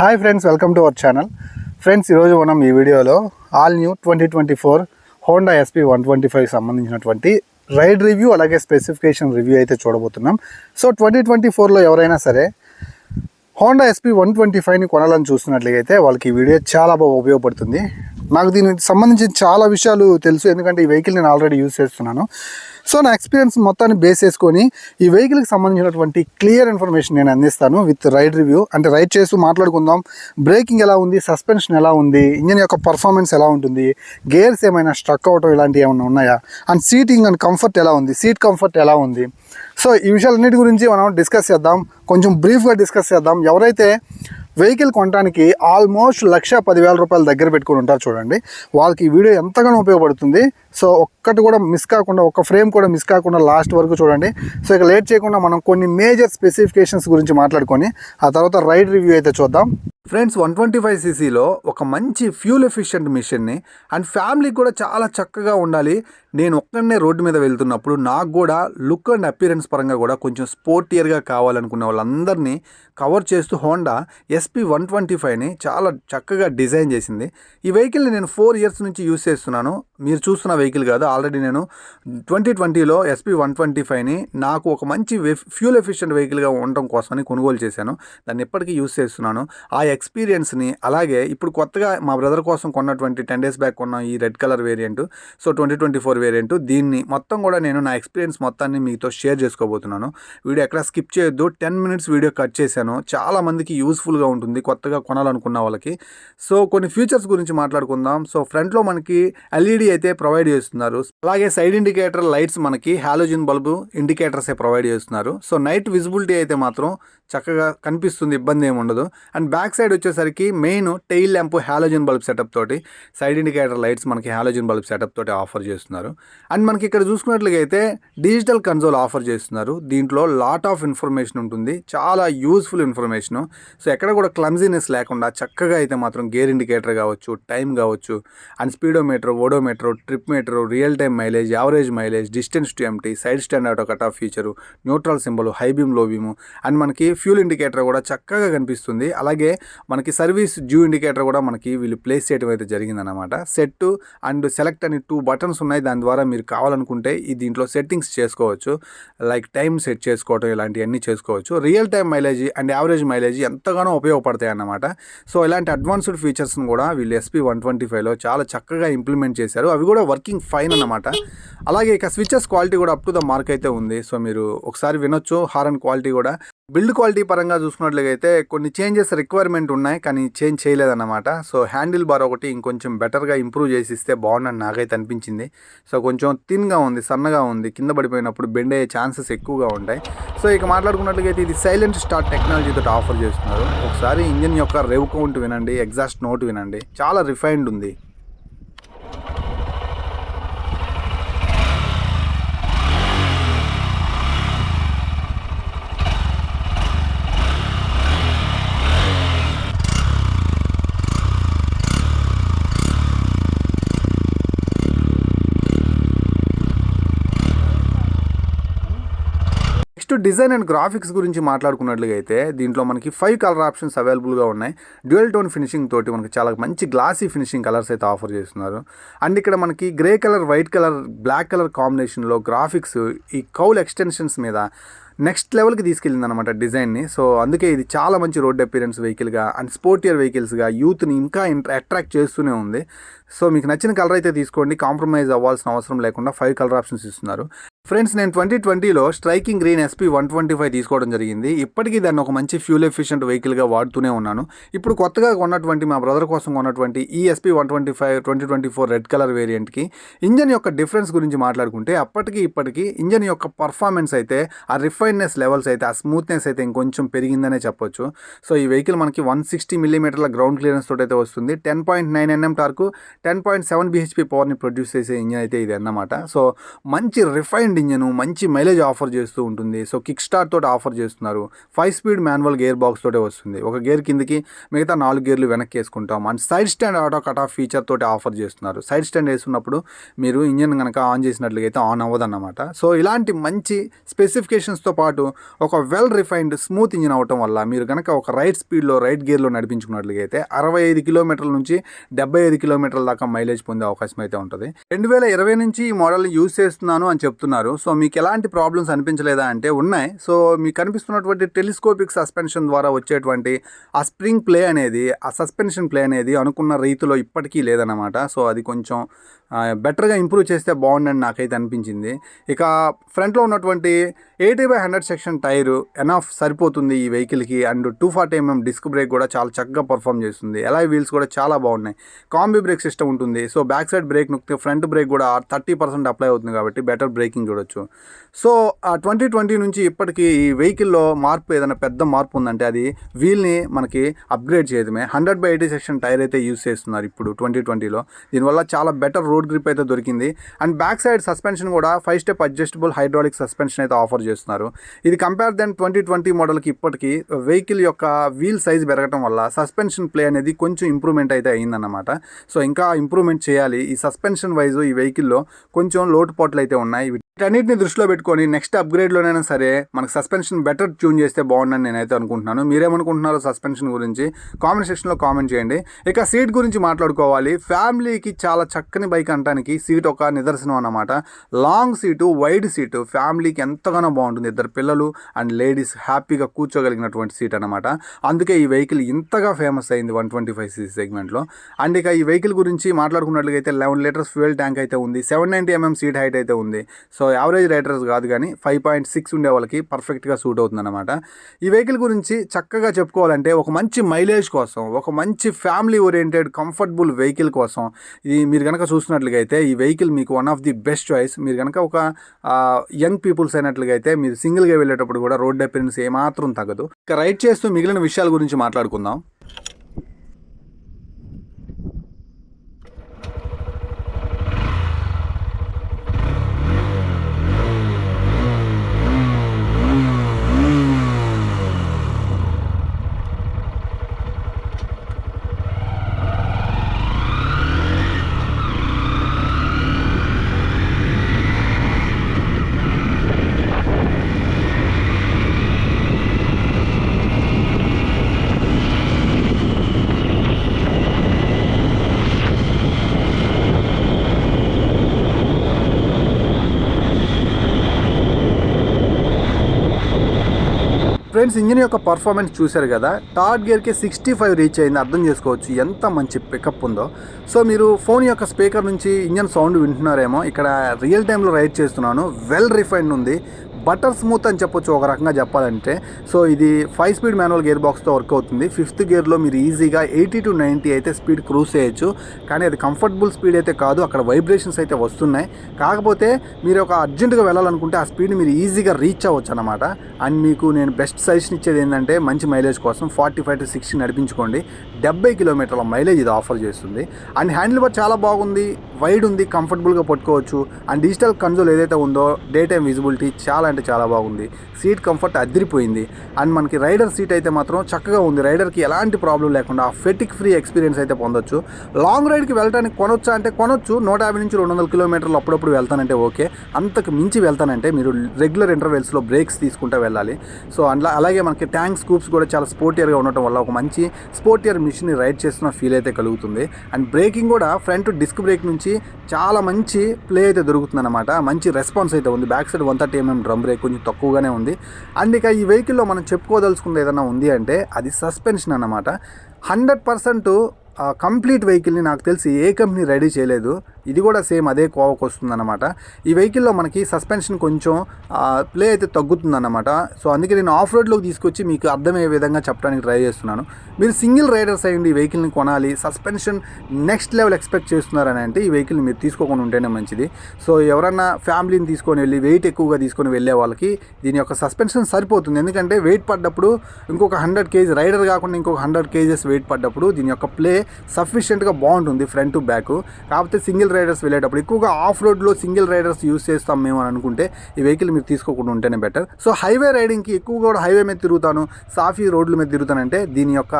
Hi friends welcome to our channel friends ఈరోజు మనం ఈ వీడియోలో all new twenty twenty four Honda SP one twenty five సంబంధించినటువంటి ride review అలాగే specification review అయితే చూడబోతున్నాం. సో ట్వంటీ ట్వంటీ ఫోర్లో ఎవరైనా సరే హోండా ఎస్పీ వన్ ట్వంటీ ఫైవ్ని కొనాలని చూస్తున్నట్లయితే వాళ్ళకి ఈ వీడియో చాలా బాగా ఉపయోగపడుతుంది. నాకు దీనికి సంబంధించి చాలా విషయాలు తెలుసు ఎందుకంటే ఈ వెహికల్ నేను ఆల్రెడీ యూజ్ చేస్తున్నాను. సో నా ఎక్స్పీరియన్స్ మొత్తాన్ని బేస్ చేసుకొని ఈ వెహికల్కి సంబంధించినటువంటి క్లియర్ ఇన్ఫర్మేషన్ నేను అందిస్తాను విత్ రైడ్ రివ్యూ అంటే రైడ్ చేస్తూ మాట్లాడుకుందాం. బ్రేకింగ్ ఎలా ఉంది? సస్పెన్షన్ ఎలా ఉంది? ఇంజన్ యొక్క పర్ఫార్మెన్స్ ఎలా ఉంటుంది? గేర్స్ ఏమైనా స్ట్రక్ అవటం ఇలాంటివి ఏమైనా ఉన్నాయా? అండ్ సీటింగ్ అండ్ కంఫర్ట్ ఎలా ఉంది? సీట్ కంఫర్ట్ ఎలా ఉంది? సో ఈ విషయాలన్నిటి గురించి మనం డిస్కస్ చేద్దాం. కొంచెం బ్రీఫ్గా డిస్కస్ చేద్దాం. ఎవరైతే వెహికల్ కొనడానికి ఆల్మోస్ట్ లక్ష పదివేల రూపాయల దగ్గర పెట్టుకుని ఉంటారు చూడండి వాళ్ళకి ఈ వీడియో ఎంతగానో ఉపయోగపడుతుంది. సో ఒక్కటి కూడా మిస్ కాకుండా ఒక ఫ్రేమ్ కూడా మిస్ కాకుండా లాస్ట్ వరకు చూడండి. సో ఇక లేట్ చేయకుండా మనం కొన్ని మేజర్ స్పెసిఫికేషన్స్ గురించి మాట్లాడుకొని ఆ తర్వాత రైడ్ రివ్యూ అయితే చూద్దాం. ఫ్రెండ్స్ వన్ ట్వంటీ ఫైవ్ సీసీలో ఒక మంచి ఫ్యూల్ ఎఫిషియెంట్ మిషన్ని అండ్ ఫ్యామిలీకి కూడా చాలా చక్కగా ఉండాలి. నేను ఒక్కడనే రోడ్డు మీద వెళ్తున్నప్పుడు నాకు కూడా లుక్ అండ్ అపీరెన్స్ పరంగా కూడా కొంచెం స్పోర్టియర్గా కావాలనుకునే వాళ్ళందరినీ కవర్ చేస్తూ హోండా ఎస్పీ వన్ ట్వంటీ ఫైవ్ని చాలా చక్కగా డిజైన్ చేసింది. ఈ వెహికల్ని నేను ఫోర్ ఇయర్స్ నుంచి యూస్ చేస్తున్నాను. మీరు చూస్తున్న వెహికల్ వెహికల్ కాదు. ఆల్రెడీ నేను ట్వంటీ ట్వంటీలో ఎస్పీ వన్ ట్వంటీ ఫైవ్ని నాకు ఒక మంచి ఫ్యూల్ ఎఫిషియెంట్ వెహికల్గా ఉండటం కోసమని కొనుగోలు చేశాను. దాన్ని ఎప్పటికీ యూస్ చేస్తున్నాను. ఆ ఎక్స్పీరియన్స్ని అలాగే ఇప్పుడు కొత్తగా మా బ్రదర్ కోసం కొన్నటువంటి టెన్ డేస్ బ్యాక్ కొన్న ఈ red colour variant so twenty twenty four variant దీన్ని మొత్తం కూడా నేను నా ఎక్స్పీరియన్స్ మొత్తాన్ని మీతో షేర్ చేసుకోబోతున్నాను. వీడియో ఎక్కడ స్కిప్ చేయొద్దు. టెన్ మినిట్స్ వీడియో కట్ చేశాను. చాలా మందికి యూస్ఫుల్గా ఉంటుంది కొత్తగా కొనాలనుకున్న వాళ్ళకి. సో కొన్ని ఫీచర్స్ గురించి మాట్లాడుకుందాం. సో ఫ్రంట్లో మనకి ఎల్ఈడి అయితే ప్రొవైడ్ చేస్తున్నారు. అలాగే సైడ్ ఇండికేటర్ లైట్స్ మనకి హాలోజిన్ బల్బు ఇండికేటర్సే ప్రొవైడ్ చేస్తున్నారు. సో నైట్ విజిబిలిటీ అయితే మాత్రం చక్కగా కనిపిస్తుంది ఇబ్బంది ఏమి ఉండదు. అండ్ బ్యాక్ సైడ్ వచ్చేసరికి main tail lamp halogen bulb setup తోటి సైడ్ ఇండికేటర్ లైట్స్ మనకి హాలోజన్ బల్బ్ సెటప్ తోటి ఆఫర్ చేస్తున్నారు. అండ్ మనకి ఇక్కడ చూసుకున్నట్లయితే డిజిటల్ కన్సోల్ ఆఫర్ చేస్తున్నారు. దీంట్లో లాట్ ఆఫ్ ఇన్ఫర్మేషన్ ఉంటుంది. చాలా యూస్ఫుల్ ఇన్ఫర్మేషన్. సో ఎక్కడ కూడా క్లమ్జీనెస్ లేకుండా చక్కగా అయితే మాత్రం గేర్ ఇండికేటర్ కావచ్చు టైం కావచ్చు and speedometer odometer trip kilometre real time mileage average mileage distance to empty side stand auto cut off feature neutral symbol high బీమ్లో beam and మనకి fuel indicator కూడా చక్కగా కనిపిస్తుంది. అలాగే మనకి సర్వీస్ డ్యూ ఇండికేటర్ కూడా మనకి వీళ్ళు ప్లేస్ చేయడం అయితే జరిగిందనమాట సెట్ అండ్ సెలెక్ట్ అని టూ బటన్స్ ఉన్నాయి. దాని ద్వారా మీరు కావాలనుకుంటే ఈ దీంట్లో సెట్టింగ్స్ చేసుకోవచ్చు. లైక్ టైం సెట్ చేసుకోవడం ఇలాంటివన్నీ చేసుకోవచ్చు. Real time mileage and average mileage ఎంతగానో ఉపయోగపడతాయి అన్నమాట. సో ఇలాంటి అడ్వాన్స్డ్ ఫీచర్స్ని కూడా వీళ్ళు ఎస్పీ వన్ ట్వంటీ ఫైవ్లో చాలా చక్కగా ఇంప్లిమెంట్ చేశారు. అవి కూడా వర్కింగ్ ఫైన్ అన్నమాట. అలాగే ఇక స్విచెస్ క్వాలిటీ కూడా అప్ టు ద మార్క్ అయితే ఉంది. సో మీరు ఒకసారి వినొచ్చు హారన్ క్వాలిటీ కూడా. బిల్డ్ క్వాలిటీ పరంగా చూసుకున్నట్లయితే కొన్ని చేంజెస్ రిక్వైర్మెంట్ ఉన్నాయి కానీ చేంజ్ చేయలేదన్నమాట. సో హ్యాండిల్ బార్ ఒకటి ఇంకొంచెం బెటర్గా ఇంప్రూవ్ చేసి ఇస్తే బాగుందని నాకైతే అనిపించింది. సో కొంచెం థిన్గా ఉంది సన్నగా ఉంది కింద పడిపోయినప్పుడు బెండ్ అయ్యే ఛాన్సెస్ ఎక్కువగా ఉంటాయి. సో ఇక మాట్లాడుకున్నట్లయితే ఇది సైలెంట్ స్టార్ట్ టెక్నాలజీతో ఆఫర్ చేస్తున్నారు. ఒకసారి ఇంజిన్ యొక్క రెవ్ కౌంట్ వినండి ఎగ్జాస్ట్ నోట్ వినండి. చాలా రిఫైన్డ్ ఉంది. నెక్స్ట్ డిజైన్ అండ్ గ్రాఫిక్స్ గురించి మాట్లాడుకున్నట్లుగా అయితే దీంట్లో మనకి ఫైవ్ కలర్ ఆప్షన్స్ అవైలబుల్గా ఉన్నాయి. డ్యూయల్ టోన్ ఫినిషింగ్ తోటి మనకి చాలా మంచి గ్లాసీ ఫినిషింగ్ కలర్స్ అయితే ఆఫర్ చేస్తున్నారు. అండ్ ఇక్కడ మనకి grey colour white colour black colour కాంబినేషన్లో గ్రాఫిక్స్ ఈ కౌల్ ఎక్స్టెన్షన్స్ మీద నెక్స్ట్ లెవెల్కి తీసుకెళ్ళింది అనమాట డిజైన్ని సో అందుకే ఇది చాలా మంచి రోడ్ అపీరెన్స్ వెహికల్గా అండ్ స్పోర్టియర్ వెహికల్స్గా యూత్ని ఇంకా అట్రాక్ట్ చేస్తూనే ఉంది. సో మీకు నచ్చిన కలర్ అయితే తీసుకోండి. కాంప్రమైజ్ అవ్వాల్సిన అవసరం లేకుండా ఫైవ్ కలర్ ఆప్షన్స్ ఇస్తున్నారు. ఫ్రెండ్స్ నేను ట్వంటీ ట్వంటీలో striking green SP one twenty five తీసుకోవడం జరిగింది. ఇప్పటికీ దాన్ని ఒక మంచి ఫ్యూల్ ఎఫిషియెంట్ వెహికల్గా వాడుతూనే ఉన్నాను. ఇప్పుడు కొత్తగా కొన్నటువంటి మా బ్రదర్ కోసం కొన్నటువంటి ఈ SP one twenty five twenty twenty four red colour వేరియంట్కి engine యొక్క డిఫరెన్స్ గురించి మాట్లాడుకుంటే అప్పటికి ఇప్పటికీ ఇంజన్ యొక్క పర్ఫార్మెన్స్ అయితే ఆ రిఫైన్నెస్ లెవెల్స్ అయితే ఆ స్మూత్నెస్ అయితే ఇంకొంచెం పెరిగిందనే చెప్పొచ్చు. సో ఈ వెహికల్ మనకి వన్ సిక్స్టీ మిల్లీమీటర్ల గ్రౌండ్ క్లియరెన్స్ తోటి అయితే వస్తుంది. Ten point nine NM torque ten point seven BHP పవర్ని ప్రొడ్యూస్ చేసే ఇంజన్ అయితే ఇది అన్నమాట సో మంచి రిఫైన్ ఎండ్ ఇంజన్ మంచి మైలేజ్ ఆఫర్ చేస్తూ ఉంటుంది. సో కిక్ స్టార్ట్ తోటి ఆఫర్ చేస్తున్నారు. Five speed manual gear box తోటే వస్తుంది. ఒక గేర్ కిందకి మిగతా నాలుగు గేర్లు వెనక్కి వేసుకుంటాం and side stand auto cut off feature తోటి ఆఫర్ చేస్తున్నారు. సైడ్ స్టాండ్ వేసుకున్నప్పుడు మీరు ఇంజన్ కనుక ఆన్ చేసినట్లయితే ఆన్ అవ్వదన్నమాట. సో ఇలాంటి మంచి స్పెసిఫికేషన్స్తో పాటు ఒక వెల్ రిఫైన్డ్ స్మూత్ ఇంజిన్ అవటం వల్ల మీరు కనుక ఒక రైట్ స్పీడ్లో రైట్ గేర్లో నడిపించుకున్నట్లయితే అరవై ఐదు కిలోమీటర్ల నుంచి డెబ్బై ఐదు కిలోమీటర్ల దాకా మైలేజ్ పొందే అవకాశం అయితే ఉంటుంది. రెండు వేల ఇరవై నుంచి ఈ మోడల్ని యూస్ చేస్తున్నాను అని చెప్తున్నారు. సో మీకు ఎలాంటి ప్రాబ్లమ్స్ అనిపించలేదా అంటే ఉన్నాయి. సో మీకు కనిపిస్తున్నటువంటి టెలిస్కోపిక్ సస్పెన్షన్ ద్వారా వచ్చేటువంటి ఆ స్ప్రింగ్ ప్లే అనేది ఆ సస్పెన్షన్ ప్లే అనేది అనుకున్న రీతిలో ఇప్పటికీ లేదన్నమాట. సో అది కొంచెం బెటర్గా ఇంప్రూవ్ చేస్తే బాగుండని నాకైతే అనిపించింది. ఇక ఫ్రంట్లో ఉన్నటువంటి eighty by hundred section tyre enough సరిపోతుంది ఈ వెహికల్కి and two forty MM disc brake కూడా చాలా చక్కగా పర్ఫామ్ చేస్తుంది. ఎలా వీల్స్ కూడా చాలా బాగున్నాయి. కాంబీ బ్రేక్ సిస్టమ్ ఉంటుంది. సో బ్యాక్ సైడ్ బ్రేక్ నొక్కితే ఫ్రంట్ బ్రేక్ కూడా థర్టీ పర్సెంట్ అప్లై అవుతుంది కాబట్టి బెటర్ బ్రేకింగ్ చూడొచ్చు. సో ఆ ట్వంటీ ట్వంటీ నుంచి ఇప్పటికీ ఈ వెహికల్లో మార్పు ఏదైనా పెద్ద మార్పు ఉందంటే అది వీల్ని మనకి అప్గ్రేడ్ చేయడమే. Hundred by eighty section tyre అయితే యూస్ చేస్తున్నారు ఇప్పుడు ట్వంటీ ట్వంటీలో దీనివల్ల చాలా బెటర్ రోడ్ గ్రిప్ అయితే దొరికింది. అండ్ బ్యాక్ సైడ్ సస్పెన్షన్ కూడా five step adjustable hydraulic suspension అయితే ఆఫర్ చేస్తున్నారు. ఇది కంపేర్ దెన్ ట్వంటీ ట్వంటీ మోడల్కి ఇప్పటికీ వెహికల్ యొక్క వీల్ సైజ్ పెరగడం వల్ల సస్పెన్షన్ ప్లే అనేది కొంచెం ఇంప్రూవ్మెంట్ అయితే అయిందన్నమాట. సో ఇంకా ఇంప్రూవ్మెంట్ చేయాలి. ఈ సస్పెన్షన్ వైజ్ ఈ వెహికల్లో కొంచెం లోటుపాట్లు అయితే ఉన్నాయి. వీటన్నిటిని దృష్టిలో పెట్టుకొని నెక్స్ట్ అప్గ్రేడ్లోనైనా సరే మనకు సస్పెన్షన్ బెటర్ ట్యూన్ చేస్తే బాగుందని నేనైతే అనుకుంటున్నాను. మీరేమనుకుంటున్నారో సస్పెన్షన్ గురించి కామెంట్ సెక్షన్లో కామెంట్ చేయండి. ఇక సీట్ గురించి మాట్లాడుకోవాలి. ఫ్యామిలీకి చాలా చక్కని బైక్ అనడానికి సీట్ ఒక నిదర్శనం అన్నమాట. లాంగ్ సీటు వైడ్ సీటు ఫ్యామిలీకి ఎంతగానో బాగుంటుంది. ఇద్దరు పిల్లలు అండ్ లేడీస్ హ్యాపీగా కూర్చోగలిగినటువంటి సీట్ అనమాట అందుకే ఈ వెహికల్ ఇంతగా ఫేమస్ అయింది వన్ ట్వంటీ ఫైవ్ సీసీ సెగ్మెంట్లో. అండ్ ఇక ఈ వెహికల్ గురించి మాట్లాడుకున్నట్లయితే లెవెన్ లీటర్స్ ఫ్యూయల్ ట్యాంక్ అయితే ఉంది. Seven ninety MM seat height అయితే ఉంది. సో యావరేజ్ రైడర్స్ కాదు కానీ ఫైవ్ పాయింట్ సిక్స్ ఉండే వాళ్ళకి పర్ఫెక్ట్గా సూట్ అవుతుంది అనమాట ఈ వెహికల్ గురించి చక్కగా చెప్పుకోవాలంటే ఒక మంచి మైలేజ్ కోసం ఒక మంచి ఫ్యామిలీ ఓరియంటెడ్ కంఫర్టబుల్ వెహికల్ కోసం ఈ మీరు కనుక అయితే ఈ వెహికల్ మీకు one of the best choice మీరు కనుక ఒక యంగ్ పీపుల్స్ అయినట్లుగా అయితే మీరు సింగిల్గా వెళ్ళేటప్పుడు కూడా రోడ్ అపిరెన్స్ ఏమాత్రం తగ్గదు. ఇక రైడ్ చేస్తూ మిగిలిన విషయాల గురించి మాట్లాడుకుందాం. ఫ్రెండ్స్ ఇంజిన్ యొక్క పర్ఫార్మెన్స్ చూశారు కదా థర్డ్ గేర్కి సిక్స్టీ ఫైవ్ రీచ్ అయింది. అర్థం చేసుకోవచ్చు ఎంత మంచి పికప్ ఉందో. సో మీరు ఫోన్ యొక్క స్పీకర్ నుంచి ఇంజన్ సౌండ్ వింటున్నారేమో. ఇక్కడ రియల్ టైంలో రైడ్ చేస్తున్నాను. వెల్ రిఫైన్డ్ ఉంది. బటర్ స్మూత్ అని చెప్పొచ్చు ఒక రకంగా చెప్పాలంటే. సో ఇది ఫైవ్ స్పీడ్ మాన్యువల్ గేర్ బాక్స్తో వర్క్ అవుతుంది. ఫిఫ్త్ గేర్లో మీరు ఈజీగా ఎయిటీ టు నైంటీ అయితే స్పీడ్ క్రూజ్ చేయొచ్చు. కానీ అది కంఫర్టబుల్ స్పీడ్ అయితే కాదు అక్కడ వైబ్రేషన్స్ అయితే వస్తున్నాయి. కాకపోతే మీరు ఒక అర్జెంటుగా వెళ్ళాలనుకుంటే ఆ స్పీడ్ మీరు ఈజీగా రీచ్ అవ్వచ్చు అనమాట అండ్ మీకు నేను బెస్ట్ సజెషన్ ఇచ్చేది ఏంటంటే మంచి మైలేజ్ కోసం ఫార్టీ ఫైవ్ టు సిక్స్టీ నడిపించుకోండి. డెబ్బై కిలోమీటర్ల మైలేజ్ ఇది ఆఫర్ చేస్తుంది. అండ్ హ్యాండిల్ బార్ చాలా బాగుంది వైడ్ ఉంది కంఫర్టబుల్గా పట్టుకోవచ్చు. అండ్ డిజిటల్ కన్సోల్ ఏదైతే ఉందో డే టైం విజిబిలిటీ చాలా అంటే చాలా బాగుంది. సీట్ కంఫర్ట్ అదిరిపోయింది. అండ్ మనకి రైడర్ సీట్ అయితే మాత్రం చక్కగా ఉంది. రైడర్కి ఎలాంటి ప్రాబ్లం లేకుండా ఫెటిక్ ఫ్రీ ఎక్స్పీరియన్స్ అయితే పొందొచ్చు. లాంగ్ రైడ్కి వెళ్ళడానికి కొనొచ్చా అంటే కొనొచ్చు. నూట యాభై నుంచి రెండు వందల కిలోమీటర్లు అప్పుడప్పుడు వెళ్తానంటే ఓకే. అంతకు మించి వెళ్తానంటే మీరు రెగ్యులర్ ఇంటర్వెల్స్లో బ్రేక్స్ తీసుకుంటూ వెళ్ళాలి. సో అలా అలాగే మనకి ట్యాంక్ స్కూప్స్ కూడా చాలా స్పోర్టియర్గా ఉండటం వల్ల ఒక మంచి స్పోర్టియర్ మిషన్ని రైడ్ చేస్తున్న ఫీల్ అయితే కలుగుతుంది. అండ్ బ్రేకింగ్ కూడా ఫ్రంట్ డిస్క్ బ్రేక్ నుంచి చాలా మంచి ప్లే అయితే దొరుకుతుంది అనమాట మంచి రెస్పాన్స్ అయితే ఉంది. Back side one thirty MM drum brake కొంచెం తక్కువగానే ఉంది. అండ్ ఇక ఈ వెహికల్లో మనం చెప్పుకోదలుచుకుంది ఏదైనా ఉంది అంటే అది సస్పెన్షన్ అనమాట హండ్రెడ్ పర్సెంట్ కంప్లీట్ వెహికల్ని నాకు తెలిసి ఏ కంపెనీ రెడీ చేయలేదు. ఇది కూడా సేమ్ అదే కోవకు వస్తుందన్నమాట. ఈ వెహికల్లో మనకి సస్పెన్షన్ కొంచెం ప్లే అయితే తగ్గుతుందన్నమాట. సో అందుకే నేను ఆఫ్ రోడ్లోకి తీసుకొచ్చి మీకు అర్థమయ్యే విధంగా చెప్పడానికి ట్రై చేస్తున్నాను. మీరు సింగిల్ రైడర్స్ అయ్యండి ఈ వెహికల్ని కొనాలి సస్పెన్షన్ నెక్స్ట్ లెవెల్ ఎక్స్పెక్ట్ చేస్తున్నారని అంటే ఈ వెహికల్ని మీరు తీసుకోకుండా ఉంటేనే మంచిది. సో ఎవరన్నా ఫ్యామిలీని తీసుకొని వెళ్ళి వెయిట్ ఎక్కువగా తీసుకొని వెళ్ళే వాళ్ళకి దీని యొక్క సస్పెన్షన్ సరిపోతుంది. ఎందుకంటే వెయిట్ పడ్డప్పుడు ఇంకొక హండ్రెడ్ కేజీ రైడర్ కాకుండా ఇంకొక హండ్రెడ్ కేజెస్ వెయిట్ పడ్డప్పుడు దీని యొక్క ప్లే సఫిషియెంట్గా బాగుంటుంది ఫ్రంట్ టు బ్యాక్ కాకపోతే సింగిల్ రైడర్స్ వెళ్ళేటప్పుడు ఎక్కువగా ఆఫ్ రోడ్లో సింగిల్ రైడర్స్ యూస్ చేస్తాం మేము అని అనుకుంటే ఈ వెహికల్ మీరు తీసుకోకుండా ఉంటేనే బెటర్. సో హైవే రైడింగ్కి ఎక్కువగా కూడా హైవే మీద తిరుగుతాను సాఫీ రోడ్ల మీద తిరుగుతానంటే దీని యొక్క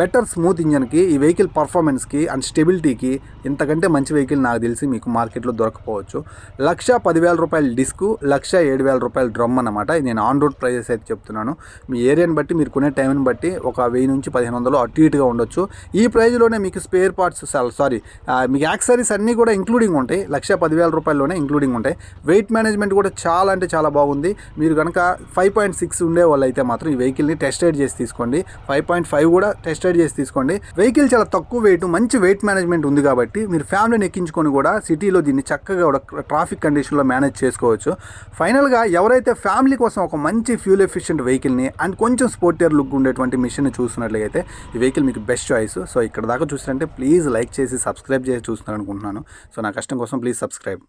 బెటర్ స్మూత్ ఇంజన్కి ఈ వెహికల్ పర్ఫార్మెన్స్కి అండ్ స్టెబిలిటీకి ఇంతకంటే మంచి వెహికల్ నాకు తెలిసి మీకు మార్కెట్లో దొరకపోవచ్చు. లక్ష పదివేల రూపాయల డిస్క్ లక్ష ఏడు వేల రూపాయల డ్రమ్ అన్నమాట. నేను ఆన్ రోడ్ ప్రైజెస్ అయితే చెప్తున్నాను. మీ ఏరియాని బట్టి మీరు కొనే టైంని బట్టి ఒక వెయ్యి నుంచి పదిహేను వందలు అటు ఇటుగా ఉండొచ్చు. ఈ ప్రైజ్లోనే మీకు స్పేర్ పార్ట్స్ సారీ మీకు యాక్సరీస్ అన్నీ కూడా ఇంక్లూడింగ్ ఉంటాయి. లక్ష పదివేల రూపాయల్లోనే ఇంక్లూడింగ్ ఉంటాయి. వెయిట్ మేనేజ్మెంట్ కూడా చాలా అంటే చాలా బాగుంది. మీరు కనుక ఫైవ్ పాయింట్ సిక్స్ ఉండే వాళ్ళు అయితే మాత్రం ఈ వెహికల్ని టెస్ట్ రైడ్ చేసి తీసుకోండి. ఫైవ్ పాయింట్ ఫైవ్ కూడా టెస్ట్ రైడ్ చేసి తీసుకోండి. వెహికల్ చాలా తక్కువ వెయిట్ మంచి వెయిట్ మేనేజ్మెంట్ ఉంది కాబట్టి మీరు ఫ్యామిలీని ఎక్కించుకొని కూడా సిటీలో దీన్ని చక్కగా కూడా ట్రాఫిక్ కండిషన్లో మేనేజ్ చేసుకోవచ్చు. ఫైనల్గా ఎవరైతే ఫ్యామిలీ కోసం ఒక మంచి ఫ్యూల్ ఎఫిషియెంట్ వెహికల్ని అండ్ కొంచెం స్పోర్టియర్ లుక్ ఉండేటువంటి మిషన్ చూస్తున్నట్లయితే ఈ వెహికల్ మీకు బెస్ట్ చాయిస్ సో ఇక్కడ దాకా చూసినంటే ప్లీజ్ లైక్ చేసి సబ్స్క్రైబ్ చేసి చూస్తున్నారు అనుకుంటున్నాను సో నా కష్టం కోసం ప్లీజ్ సబ్స్క్రైబ్.